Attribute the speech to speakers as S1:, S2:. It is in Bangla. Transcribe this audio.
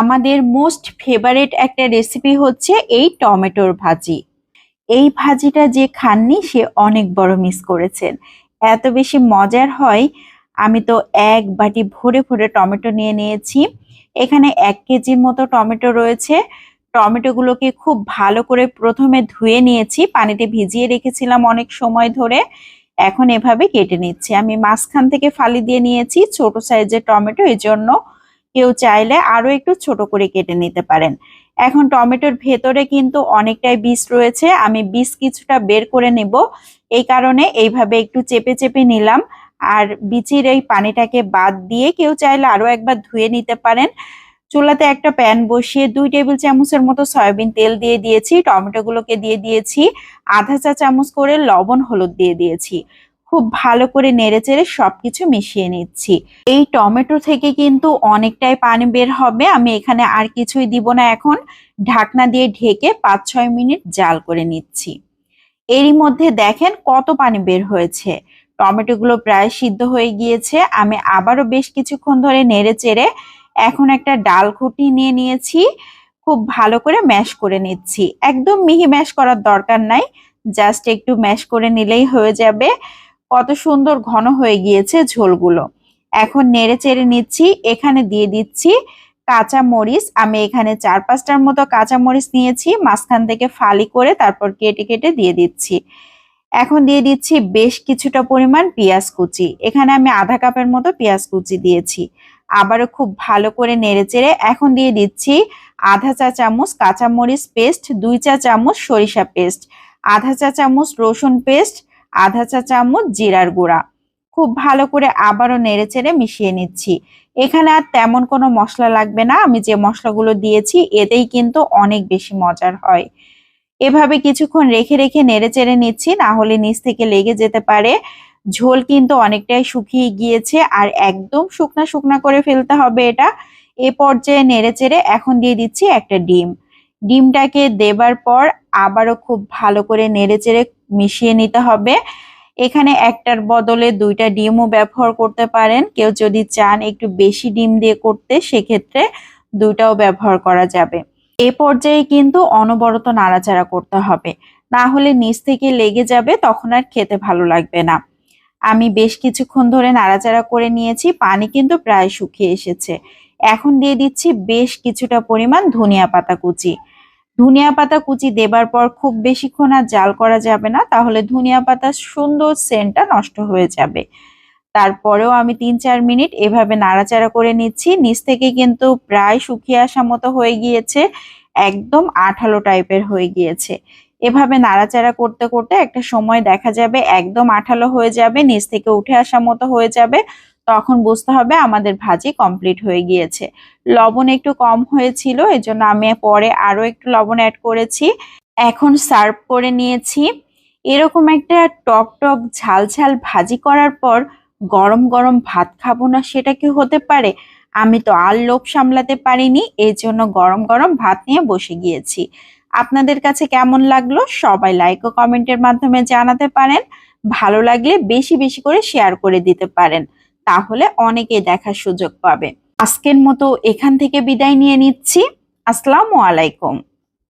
S1: আমাদের মোস্ট ফেভারেট একটা রেসিপি হচ্ছে এই টমেটোর ভাজি। এই ভাজিটা যে খাননি, সে অনেক বড় মিস করেছেন। এত বেশি মজার হয়, আমি তো এক বাটি ভরে ভরে টমেটো নিয়ে নিয়েছি। এখানে এক কেজির মতো টমেটো রয়েছে। টমেটোগুলোকে খুব ভালো করে প্রথমে ধুয়ে নিয়েছি, পানিতে ভিজিয়ে রেখেছিলাম অনেক সময় ধরে। এখন এভাবে কেটে নিচ্ছি। আমি মাঝখান থেকে ফালি দিয়ে নিয়েছি, ছোট সাইজের টমেটো এই জন্য কেউ চাইলে আরও একটু ছোট করে কেটে নিতে পারেন। এখন টমেটোর ভেতরে কিন্তু অনেকটাই বীজ রয়েছে, আমি বীজ কিছুটা বের করে নেব। এই কারণে এইভাবে একটু চেপে চেপে নিলাম। আর বিচির এই পানিটাকে বাদ দিয়ে কেউ চাইলে আরও একবার ধুয়ে নিতে পারেন। চুলাতে একটা প্যান বসিয়ে দুই টেবিল চামচের মতো সয়াবিন তেল দিয়ে দিয়েছি, টমেটোগুলোকে দিয়ে দিয়েছি, আধা চা চামচ করে লবণ, হলুদ দিয়ে দিয়েছি। খুব ভালো করে নেড়েচেড়ে সবকিছু মিশিয়ে নিচ্ছি। এই টমেটো থেকে কিন্তু অনেকটাই পানি বের হবে। আমি এখানে আর কিছুই দিব না এখন। ঢাকনা দিয়ে ঢেকে পাঁচ ছয় মিনিট জাল করে নিচ্ছি। এরই মধ্যে দেখেন কত পানি বের হয়েছে। টমেটোগুলো প্রায় সিদ্ধ হয়ে গিয়েছে। আমি আবারও বেশ কিছুক্ষণ ধরে নেড়ে চেড়ে এখন একটা ডাল খুঁটি নিয়ে নিয়েছি। খুব ভালো করে ম্যাশ করে নিচ্ছি। একদম মিহি ম্যাশ করার দরকার নাই। জাস্ট একটু ম্যাশ করে নিলেই হয়ে যাবে। কত সুন্দর ঘন হয়ে গিয়েছে ঝোলগুলো। এখন নেড়ে চেড়ে নিচ্ছি, এখানে দিয়ে দিচ্ছি কাঁচা মরিচ। আমি এখানে চার পাঁচটার মতো কাঁচা মরিচ নিয়েছি, মাঝখান থেকে ফালি করে তারপর কেটে কেটে দিয়ে দিচ্ছি। এখন দিয়ে দিচ্ছি বেশ কিছুটা পরিমাণ পেঁয়াজ কুচি। এখানে আমি আধা কাপের মতো পেঁয়াজ কুচি দিয়েছি। আবারও খুব ভালো করে নেড়ে চেড়ে এখন দিয়ে দিচ্ছি আধা চা চামচ কাঁচামরিচ পেস্ট, দুই চা চামচ সরিষা পেস্ট, আধা চা চামচ রসুন পেস্ট আধা চা চামচ জিরার গুঁড়া। খুব ভালো করে আবারও নেড়ে চেড়ে মিশিয়ে নিচ্ছি। এখানে আর তেমন কোনো মশলা লাগবে না, আমি যে মশলাগুলো দিয়েছি এতেই কিন্তু অনেক বেশি মজার হয়। এভাবে কিছুক্ষণ রেখে রেখে নেড়ে চেড়ে নিচ্ছি, না হলে নিচ থেকে লেগে যেতে পারে। ঝোল কিন্তু অনেকটাই শুকিয়ে গিয়েছে আর একদম শুকনা শুকনা করে ফেলতে হবে এটা। এ পর্যায়ে নেড়ে চেড়ে এখন দিয়ে দিচ্ছি একটা ডিম। ডিমটাকে দেবার পর আবারও খুব ভালো করে নেড়ে চেড়ে মিশিয়ে নিতে হবে। এখানে একটার বদলে দুইটা ডিমও ব্যবহার করতে পারেন। কেউ যদি চান একটু বেশি ডিম দিয়ে করতে, সেক্ষেত্রে দুইটাও ব্যবহার করা যাবে। এ পর্যায়ে কিন্তু অনবরত নাড়াচাড়া করতে হবে। না হলে নিচ থেকে লেগে যাবে, তখন আর খেতে ভালো লাগবে না। আমি বেশ কিছুক্ষণ ধরে নাড়াচাড়া করে নিয়েছি, পানি কিন্তু প্রায় শুকিয়ে এসেছে। এখন দিয়ে দিচ্ছি বেশ কিছুটা পরিমাণ ধনিয়া পাতা কুচি। ধনিয়া পাতা কুচি দেবার পর খুব বেশিক্ষণ আর জাল করা যাবে না, তাহলে ধনিয়া পাতার সুন্দর সেন্টটা নষ্ট হয়ে যাবে। তারপরেও আমি তিন চার মিনিট এভাবে নাড়াচাড়া করে নিচ্ছি। নিচ থেকে কিন্তু প্রায় শুকিয়ে আসা মতো হয়ে গিয়েছে, একদম আঠালো টাইপের হয়ে গিয়েছে। এভাবে নাড়াচাড়া করতে করতে একটা সময় দেখা যাবে, একদম আঠালো হয়ে যাবে, নিচ থেকে উঠে আসা মতো হয়ে যাবে। তখন বুঝতে হবে আমাদের ভাজি কমপ্লিট হয়ে গিয়েছে। লবণ একটু কম হয়েছিল, এজন্য আমি পরে আরও একটু লবণ অ্যাড করেছি। এখন সার্ভ করে নিয়েছি। এরকম একটা টক টক ঝাল ঝাল ভাজি করার পর গরম গরম ভাত খাব না সেটা কি হতে পারে? আমি তো আর লোভ সামলাতে পারিনি এই জন্য গরম গরম ভাত নিয়ে বসে গিয়েছি। আপনাদের কাছে কেমন লাগল সবাই লাইক ও কমেন্টের মাধ্যমে জানাতে পারেন। ভালো লাগলে বেশি বেশি করে শেয়ার করে দিতে পারেন। তাহলে অনেকে দেখার সুযোগ পাবে। আজকের মতো এখান থেকে বিদায় নিয়ে নিচ্ছি। আসসালামু আলাইকুম।